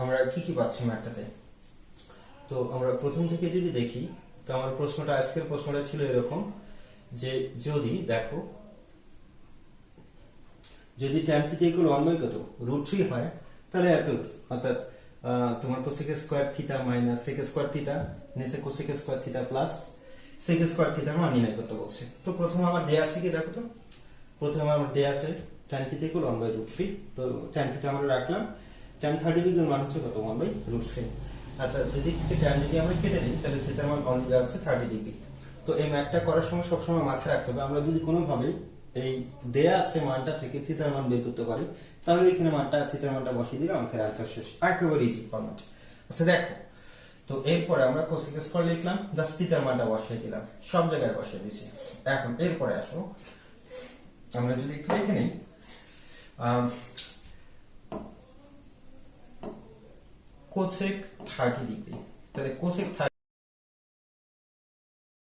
আমরা কি কি পাচ্ছি ম্যাটটাতে? তো আমরা প্রথম থেকে যদি দেখি, তো আমার প্রশ্নটা, আজকের প্রশ্নটা ছিল এরকম যে যদি দেখো, যদি tan theta equal one by কত? রুট থ্রি হয়, তাহলে এত অর্থাৎ তোমার cosec square theta minus sec square theta নিচে cosec square theta plus sec square থিটার মান নির্ণয় করতে বলছে। তো প্রথমে আমার দেয়া আছে কি দেখো তো? প্রথমে আমার দেয়া আছে tan theta equal one by root three তো ট্যান থিটা আমরা রাখলাম। ট্যান থার্টি ডিগ্রির মান হচ্ছে কত? ওয়ান বাই রুট থ্রি আচ্ছা যদি থেকে ট্যান যদি আমরা কেটে দিই, তাহলে থিটার মান দেওয়া হচ্ছে থার্টি ডিগ্রি তো এই ম্যাথটা করার সময় সবসময় মাথায় রাখতে হবে। আমরা যদি কোনোভাবে এই দেয়া আছে মানটা থেকে থিতার মান বের করতে পারি, তাহলে এখানে মানটা থিতার মানটা বসিয়ে দিলে আমাদের আনসার শেষ। একেবারে ইজি ফরম্যাট আচ্ছা দেখো। তো এরপরে আমরা কোসেক স্কোয়ার লিখলাম জাস্ট থিতার মানটা বসিয়ে দিলাম। সব জায়গায় বসিয়ে দিচ্ছি এখন এরপরে আসো আমরা যদি একটু দেখে নিই কোসেক থার্টি ডিগ্রি। তাহলে কোসেক